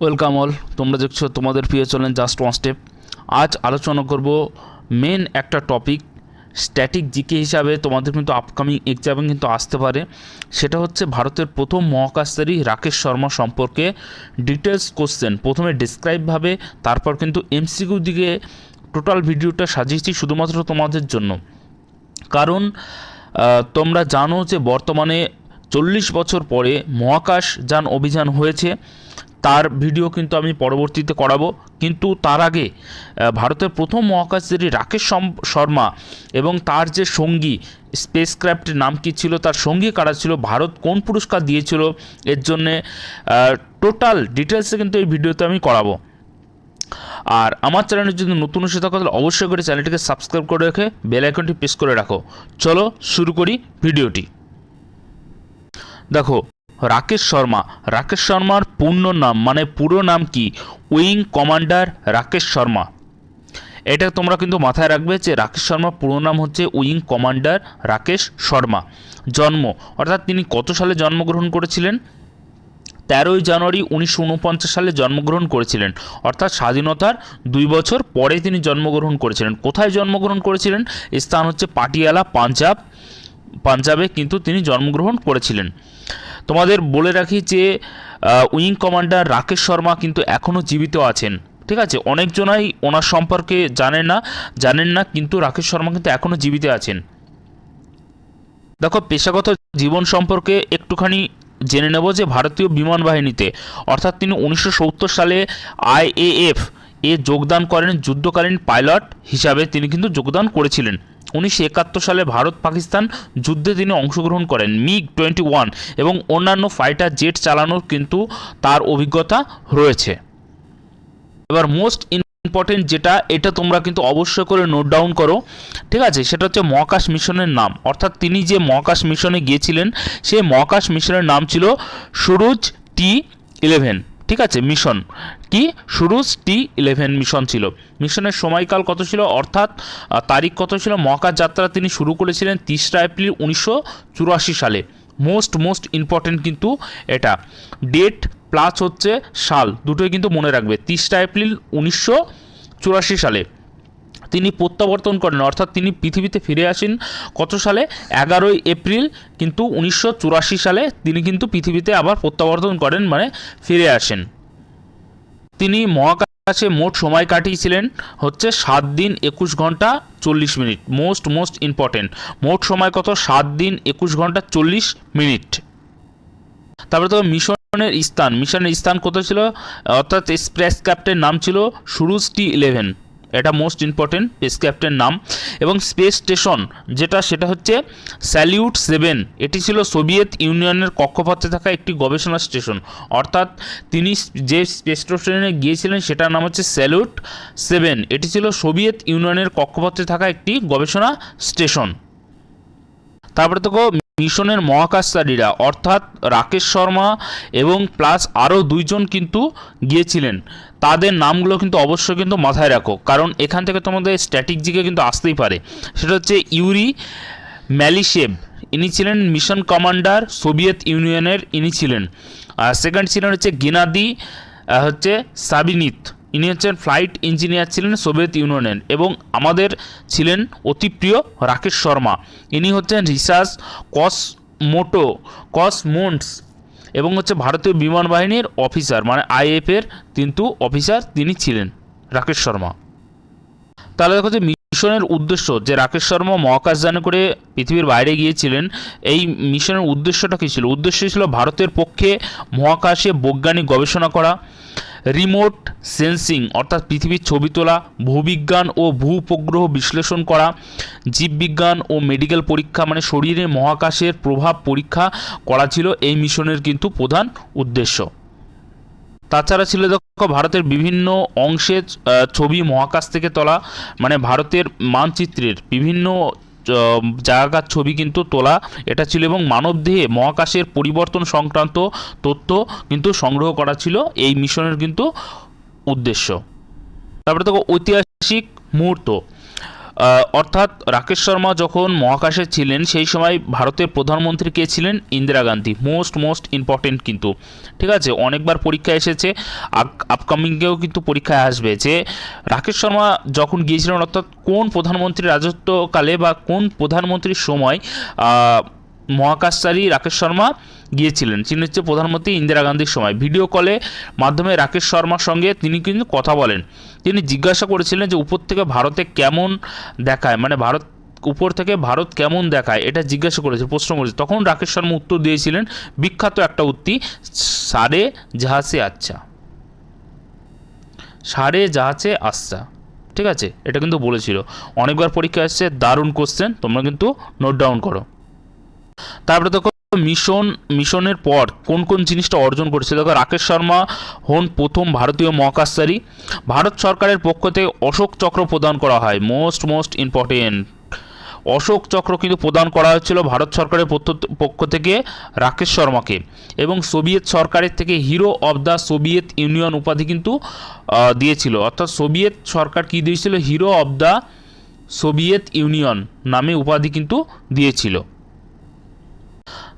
Welcome all. তোমরা দেখছ তোমাদের প্রিয় চলেন জাস্ট ওয়ান স্টেপ। আজ আলোচনা করব মেন একটা টপিক, স্ট্যাটিক জিকে হিসাবে তোমাদের কিন্তু আপকামিং এক্সামে কিন্তু আসতে পারে। সেটা হচ্ছে ভারতের প্রথম মহাকাশচারী রাকেশ শর্মা সম্পর্কে ডিটেলস কোশ্চেন। প্রথমে ডিসক্রাইবভাবে তারপর কিন্তু এমসিকিউ দিকে টোটাল ভিডিওটা সাজিয়েছি শুধুমাত্র তোমাদের জন্য। কারণ তোমরা জানো যে বর্তমানে চল্লিশ বছর পরে মহাকাশ যান অভিযান হয়েছে। তার ভিডিও কিন্তু আমি পরবর্তীতে করাবো। কিন্তু তার আগে ভারতের প্রথম মহাকাশচারী রাকেশ শর্মা এবং তার যে সঙ্গী স্পেস ক্রাফটের নাম কী ছিল, তার সঙ্গী কারা ছিল, ভারত কোন পুরস্কার দিয়েছিল, এর জন্যে টোটাল ডিটেলসে কিন্তু এই ভিডিওতে আমি করাবো। আর আমার চ্যানেলে যদি নতুন এসে থাকো, তাহলে অবশ্যই করে চ্যানেলটিকে সাবস্ক্রাইব করে রেখে বেল আইকনটি প্রেস করে রাখো। চলো শুরু করি ভিডিওটি। দেখো রাকেশ শর্মা। রাকেশ শর্মার পূর্ণ নাম মানে পুরো নাম কি? Wing commander Rakesh Sharma. এটা তোমরা কিন্তু মাথায় রাখবে যে রাকেশ শর্মার পুরো নাম হচ্ছে উইং কমান্ডার রাকেশ শর্মা। জন্ম, অর্থাৎ তিনি কত সালে জন্মগ্রহণ করেছিলেন? তেরোই জানুয়ারি উনিশশো উনপঞ্চাশ সালে জন্মগ্রহণ করেছিলেন। অর্থাৎ স্বাধীনতার দুই বছর পরে তিনি জন্মগ্রহণ করেছিলেন। কোথায় জন্মগ্রহণ করেছিলেন? স্থান হচ্ছে পাটিয়ালা, পাঞ্জাব। পাঞ্জাবে কিন্তু তিনি জন্মগ্রহণ করেছিলেন। তোমাদের বলে রাখি যে উইং কমান্ডার রাকেশ শর্মা কিন্তু এখনও জীবিত আছেন। ঠিক আছে? অনেকজনাই ওনার সম্পর্কে জানেন না জানেন না, কিন্তু রাকেশ শর্মা কিন্তু এখনও জীবিত আছেন। দেখো, পেশাগত জীবন সম্পর্কে একটুখানি জেনে নেব যে, ভারতীয় বিমান বাহিনীতে, অর্থাৎ তিনি উনিশশো সত্তর সালে আইএএফ এ যোগদান করেন, যুদ্ধকালীন পাইলট হিসাবে তিনি কিন্তু যোগদান করেছিলেন। উনিশশো একাত্তর সালে ভারত পাকিস্তান যুদ্ধে তিনি অংশগ্রহণ করেন, মিগ টোয়েন্টি ওয়ান, এবং অন্যান্য ফাইটার জেট চালানোর কিন্তু তার অভিজ্ঞতা রয়েছে। এবার মোস্ট ইম্পর্টেন্ট যেটা, এটা তোমরা কিন্তু অবশ্যই করে নোট ডাউন করো, ঠিক আছে? সেটা হচ্ছে মহাকাশ মিশনের নাম। অর্থাৎ তিনি যে মহাকাশ মিশনে গিয়েছিলেন, সেই মহাকাশ মিশনের নাম ছিল সুরুজ টি ইলেভেন, ঠিক আছে? মিশন। কি? সুরুজ টি ইলেভেন মিশন ছিল। মিশনের সময়কাল কত ছিল? অর্থাৎ তারিখ কত ছিল? মহাকাশ যাত্রা তিনি শুরু করেছিলেন তিসরা এপ্রিল উনিশশো চুরাশি সালে। মোস্ট মোস্ট ইম্পর্টেন্ট কিন্তু এটা। ডেট প্লাস হচ্ছে সাল। দুটোই কিন্তু মনে রাখবে। তিরিশটা এপ্রিল উনিশশো চুরাশি সালে। তিনি প্রত্যাবর্তন করেন। অর্থাৎ তিনি পৃথিবীতে ফিরে আসেন কত সালে? এগারোই এপ্রিল কিন্তু উনিশশো চুরাশি সালে তিনি কিন্তু পৃথিবীতে আবার প্রত্যাবর্তন করেন মানে ফিরে আসেন। তিনি মহাকাশে মোট সময় কাটিয়েছিলেন হচ্ছে সাত দিন একুশ ঘণ্টা চল্লিশ মিনিট, মোস্ট মোস্ট ইম্পর্টেন্ট। মোট সময় কত? সাত দিন একুশ ঘণ্টা চল্লিশ মিনিট। তারপরে তো মিশনের স্থান মিশনের স্থান কোথায় ছিল? অর্থাৎ স্প্রেস ক্যাপ্টের নাম ছিল সুরুজ টি ইলেভেন। এটা মোস্ট ইম্পর্টেন্ট স্পেস ক্যাপ্টের নাম। এবং স্পেস স্টেশন যেটা, সেটা হচ্ছে স্যালিউট সেভেন এটি ছিল সোভিয়েত ইউনিয়নের কক্ষপথে থাকা একটি গবেষণা স্টেশন অর্থাৎ তিনি যে স্পেস স্টেশনে গিয়েছিলেন, সেটার নাম হচ্ছে স্যালিউট সেভেন এটি ছিল সোভিয়েত ইউনিয়নের কক্ষপথে থাকা একটি গবেষণা স্টেশন তারপরে তো মিশনের মহাকাশচারীরা, অর্থাৎ রাকেশ শর্মা এবং প্লাস আরও দুইজন কিন্তু গিয়েছিলেন। তাদের নামগুলো কিন্তু অবশ্যই কিন্তু মাথায় রাখো, কারণ এখান থেকে তোমাদের স্ট্যাটিক জিকে কিন্তু আসতেই পারে। সেটা হচ্ছে ইউরি ম্যালিশেভ, ইনি ছিলেন মিশন কমান্ডার সোভিয়েত ইউনিয়নের, ইনি ছিলেন। সেকেন্ড ছিলেন হচ্ছে গিনাদি হচ্ছে সাবিনিত। ইনি হচ্ছেন ফ্লাইট ইঞ্জিনিয়ার ছিলেন সোভিয়েত ইউনিয়নের এবং আমাদের ছিলেন অতি প্রিয় রাকেশ শর্মা। ইনি হচ্ছেন রিসার্চ কসমোটো, কসমোন্টস এবং হচ্ছে ভারতীয় বিমান বাহিনীর অফিসার মানে আইএফের কিন্তু অফিসার তিনি ছিলেন, রাকেশ শর্মা। তাহলে দেখো যে মিশনের উদ্দেশ্য যে রাকেশ শর্মা মহাকাশ মহাকাশযানে করে পৃথিবীর বাইরে গিয়েছিলেন, এই মিশনের উদ্দেশ্যটা কী ছিল? উদ্দেশ্য ছিল ভারতের পক্ষে মহাকাশে বৈজ্ঞানিক গবেষণা করা রিমোট সেন্সিং অর্থাৎ পৃথিবীর ছবি তোলা, ভূবিজ্ঞান ও ভূপগ্রহ বিশ্লেষণ করা, জীববিজ্ঞান ও মেডিকেল পরীক্ষা মানে শরীরে মহাকাশের প্রভাব পরীক্ষা করা ছিল এই মিশনের কিন্তু প্রধান উদ্দেশ্য। তাছাড়া ছিল দেখো ভারতের বিভিন্ন অংশের ছবি মহাকাশ থেকে তোলা মানে ভারতের মানচিত্রের বিভিন্ন জায়গার ছবি কিন্তু তোলা, এটা ছিল এবং মানবদেহে মহাকাশের পরিবর্তন সংক্রান্ত তথ্য কিন্তু সংগ্রহ করা ছিল, এই মিশনের কিন্তু উদ্দেশ্য। তারপরে দেখো ঐতিহাসিক মুহূর্ত। অর্থাৎ রাকেশ শর্মা যখন মহাকাশে ছিলেন, সেই সময় ভারতের প্রধানমন্ত্রী কে ছিলেন? Indira Gandhi. Most most important কিন্তু। ঠিক আছে? অনেকবার পরীক্ষা এসেছে। আপকামিংয়েও কিন্তু পরীক্ষায় আসবে যে, রাকেশ শর্মা যখন গিয়েছিলেন, অর্থাৎ কোন প্রধানমন্ত্রীর রাজত্বকালে বা কোন প্রধানমন্ত্রীর সময় মহাকাশচারী রাকেশ শর্মা গিয়েছিলেন। তিনি হচ্ছে প্রধানমন্ত্রী ইন্দিরা গান্ধীর সময়। ভিডিও কলে মাধ্যমে রাকেশ শর্মার সঙ্গে তিনি কিন্তু কথা বলেন। তিনি জিজ্ঞাসা করেছিলেন যে, উপর থেকে ভারতে কেমন দেখায়? মানে ভারত, উপর থেকে ভারত কেমন দেখায়? এটা জিজ্ঞাসা করেছে, প্রশ্ন করেছে। তখন রাকেশ শর্মা উত্তর দিয়েছিলেন, বিখ্যাত একটা উক্তি, সারে জাহাজে আচ্ছা। সারে জাহাজে আচ্ছা। ঠিক আছে? এটা কিন্তু বলেছিল। অনেকবার পরীক্ষা আসছে দারুণ কোশ্চেন তোমরা কিন্তু নোট ডাউন করো। তারপরে দেখো মিশন, মিশনের পর কোন কোন জিনিসটা অর্জন করেছে? দেখো, রাকেশ শর্মা হন প্রথম ভারতীয় মহাকাশচারী। ভারত সরকারের পক্ষ থেকে অশোক চক্র প্রদান করা হয়। Most most important. অশোক চক্র কিন্তু প্রদান করা হয়েছিল ভারত সরকারের পক্ষ থেকে রাকেশ শর্মাকে। এবং সোভিয়েত সরকারের থেকে hero of the Soviet Union উপাধি কিন্তু দিয়েছিল। অর্থাৎ সোভিয়েত সরকার কী দিয়েছিল? Hero of the Soviet Union নামে উপাধি কিন্তু দিয়েছিল।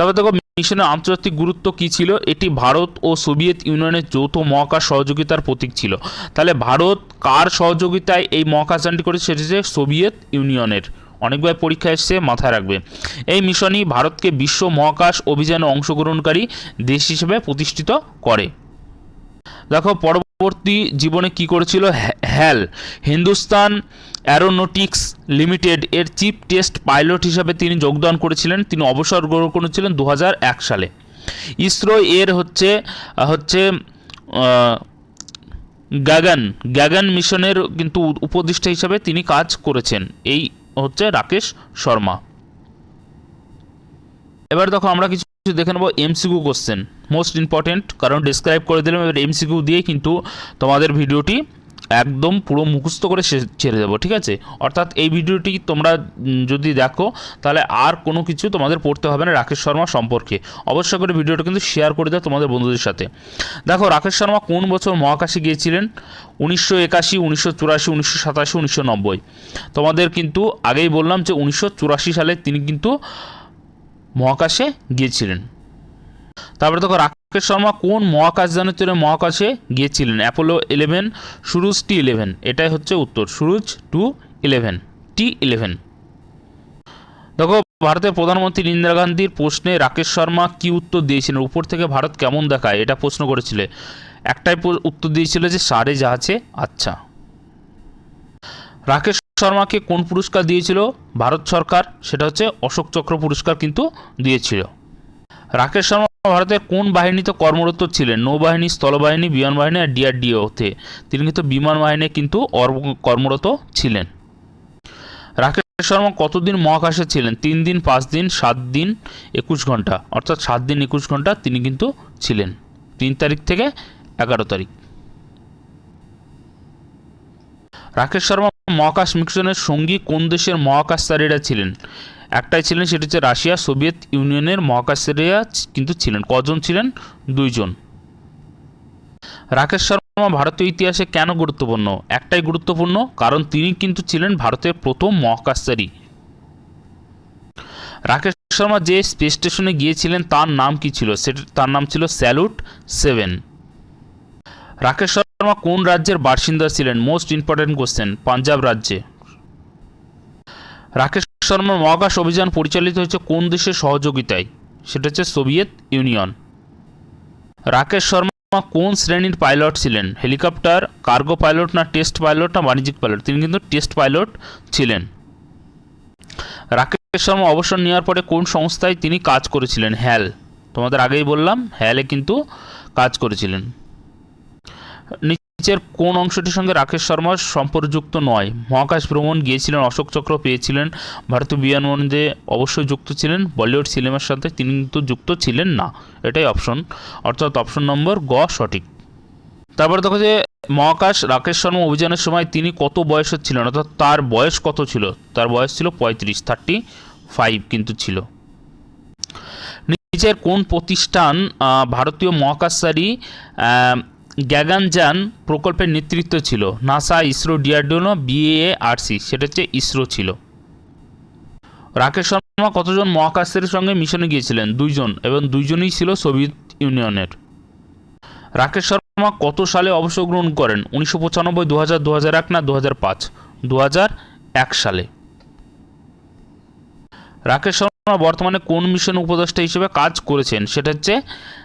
তবে দেখো, মিশনের আন্তর্জাতিক গুরুত্ব কী ছিল? এটি ভারত ও সোভিয়েত ইউনিয়নের যৌথ মহাকাশ সহযোগিতার প্রতীক ছিল। তাহলে ভারত কার সহযোগিতায় এই মহাকাশযানটি করেছে? সেটি হচ্ছে সোভিয়েত ইউনিয়নের। অনেকবার পরীক্ষা এসছে, মাথায় রাখবে। এই মিশনই ভারতকে বিশ্ব মহাকাশ অভিযানে অংশগ্রহণকারী দেশ হিসেবে প্রতিষ্ঠিত করে। দেখো, পরবর্তী জীবনে কি করেছিল? হ্যাল হিন্দুস্তান অ্যারোনটিক্স লিমিটেড এর চিফ টেস্ট পাইলট হিসাবে তিনি যোগদান করেছিলেন। তিনি অবসর গ্রহণ করেছিলেন দু সালে। ইসরো এর হচ্ছে হচ্ছে আহ, গাগান গাগান মিশনের কিন্তু উপদেষ্টা হিসাবে তিনি কাজ করেছেন। এই হচ্ছে রাকেশ শর্মা। এবার দেখো আমরা কিছু দেখে নেব এমসিকিউ কোশ্চেন। মোস্ট ইম্পর্টেন্ট কারণ ডিসক্রাইব করে দিলাম এবার এমসিকিউ দিয়ে কিন্তু তোমাদের ভিডিওটি একদম পুরো মুখস্থ করে ছেড়ে দেবো, ঠিক আছে? অর্থাৎ এই ভিডিওটি তোমরা যদি দেখো, তাহলে আর কোনো কিছু তোমাদের পড়তে হবে না রাকেশ শর্মা সম্পর্কে। অবশ্যই করে ভিডিওটা কিন্তু শেয়ার করে দাও তোমাদের বন্ধুদের সাথে। দেখো, রাকেশ শর্মা কোন বছর মহাকাশে গিয়েছিলেন? উনিশশো একাশি, উনিশশো চুরাশি, উনিশশো সাতাশি, উনিশশো নব্বই। তোমাদের কিন্তু আগেই বললাম যে উনিশশো চুরাশি সালে তিনি কিন্তু মহাকাশে গিয়েছিলেন। তারপরে দেখো রাকেশ শর্মা কোন মহাকাশযানের জন্য মহাকাশে গিয়েছিলেন? অ্যাপোলো ইলেভেন সুরুজ টি ইলেভেন এটাই হচ্ছে উত্তর। সুরুজ টু ইলেভেন টি ইলেভেন দেখো, ভারতের প্রধানমন্ত্রী ইন্দিরা গান্ধীর প্রশ্নে রাকেশ শর্মা কি উত্তর দিয়েছিলেন? উপর থেকে ভারত কেমন দেখায়? এটা প্রশ্ন করেছিলে। একটাই উত্তর দিয়েছিল যে সারে জাহাজে আচ্ছা। রাকেশ শর্মাকে কোন পুরস্কার দিয়েছিল? ভারত সরকার, সেটা হচ্ছে অশোক চক্র পুরস্কার কিন্তু দিয়েছিল। রাকেশ শর্মা ভারতের কোন বাহিনীতে কর্মরত ছিলেন? নৌবাহিনী, স্থলবাহিনী বিমান বাহিনী আর ডিআরডিওতে। তিনি কিন্তু বিমান বাহিনী কিন্তু কর্মরত ছিলেন। রাকেশ শর্মা কতদিন মহাকাশে ছিলেন? তিন দিন, পাঁচ দিন, সাত দিন, একুশ ঘণ্টা। অর্থাৎ সাত দিন, একুশ ঘণ্টা তিনি কিন্তু ছিলেন। তিন তারিখ থেকে এগারো তারিখ। রাকেশ শর্মা মহাকাশ মিশনের সঙ্গী কোন দেশের মহাকাশচারীরা ছিলেন? একটাই ছিলেন, সেটি হচ্ছে রাশিয়া, সোভিয়েত ইউনিয়নের মহাকাশচারীরা কিন্তু ছিলেন। কজন ছিলেন? দুইজন। রাকেশ শর্মা ভারতীয় ইতিহাসে কেন গুরুত্বপূর্ণ? একটাই গুরুত্বপূর্ণ, কারণ তিনি কিন্তু ছিলেন ভারতের প্রথম মহাকাশচারী। রাকেশ শর্মা যে স্পেস স্টেশনে গিয়েছিলেন, তার নাম কি ছিল? সেটা, তার নাম ছিল স্যালুট সেভেন। রাকেশ শর্মা কোন রাজ্যের বাসিন্দা ছিলেন? মোস্ট ইম্পর্টেন্ট কোশ্চেন, পাঞ্জাব রাজ্যে। রাকেশ শর্মার মহাকাশ অভিযান পরিচালিত হয়েছে কোন দেশের সহযোগিতায়? সেটা হচ্ছে সোভিয়েত ইউনিয়ন। রাকেশ শর্মা কোন শ্রেণির পাইলট ছিলেন? হেলিকপ্টার, কার্গো পাইলট না টেস্ট পাইলট না বাণিজ্যিক পাইলট? তিনি কিন্তু টেস্ট পাইলট ছিলেন। রাকেশ শর্মা অবসর নেওয়ার পরে কোন সংস্থায় তিনি কাজ করেছিলেন? হ্যাল। তোমাদের আগেই বললাম, হ্যালে কিন্তু কাজ করেছিলেন। নিচের কোন অংশটির সঙ্গে রাকেশ শর্মা সম্পর্কযুক্ত নয়। মহাকাশ ভ্রমণ গিয়েছিলেন, অশোক চক্র পেয়েছিলেন, ভারতীয় বিমানবন্দরে অবশ্যই যুক্ত ছিলেন, বলিউড সিনেমার সাথে তিনি কিন্তু যুক্ত ছিলেন না। এটাই অপশন অর্থাৎ অপশন নম্বর গ সঠিক। তারপরে দেখো যে, মহাকাশ রাকেশ শর্মা অভিযানের সময় তিনি কত বয়সের ছিলেন, অর্থাৎ তার বয়স কত ছিল? তার বয়স ছিল পঁয়ত্রিশ থার্টি ফাইভ কিন্তু ছিল। নিচের কোন প্রতিষ্ঠান ভারতীয় মহাকাশচারী আহ, গ্যাগানযান প্রকল্পের নেতৃত্ব ছিল। নাসা ইসরো ডিআরডিও বিএআরসি সেটা হচ্ছে ইসরো ছিল। রাকেশ শর্মা কতজন মহাকাশের সঙ্গে মিশনে গিয়েছিলেন? দুইজন এবং দুইজনই ছিল সোভিয়েত ইউনিয়নের। রাকেশ শর্মা কত সালে অবসর গ্রহণ করেন? উনিশশো পঁচানব্বই দু হাজার দু হাজার এক না দু হাজার পাঁচ? দু হাজার এক সালে। রাকেশ শর্মা বর্তমানে কোন মিশন উপদেষ্টা হিসেবে কাজ করেছেন? সেটা হচ্ছে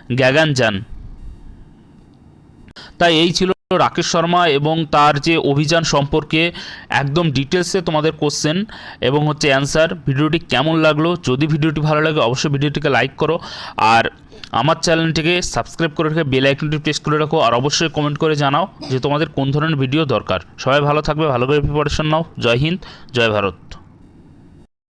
গ্যাগানযান তাই এই ছিল রাকেশ শর্মা এবং তার যে অভিযান সম্পর্কে একদম ডিটেলসে তোমাদের কোশ্চেন এবং হচ্ছে অ্যান্সার ভিডিওটি কেমন লাগল? যদি ভিডিওটি ভালো লাগে, অবশ্যই ভিডিওটিকে লাইক করো। আর আমার চ্যানেলটিকে সাবস্ক্রাইব করে রেখে বেল আইকনটি প্রেস করে রাখো। আর অবশ্যই কমেন্ট করে জানাও যে তোমাদের কোন ধরনের ভিডিও দরকার। সবাই ভালো থাকবে, ভালো করে প্রিপারেশন নাও। জয় হিন্দ, জয় ভারত।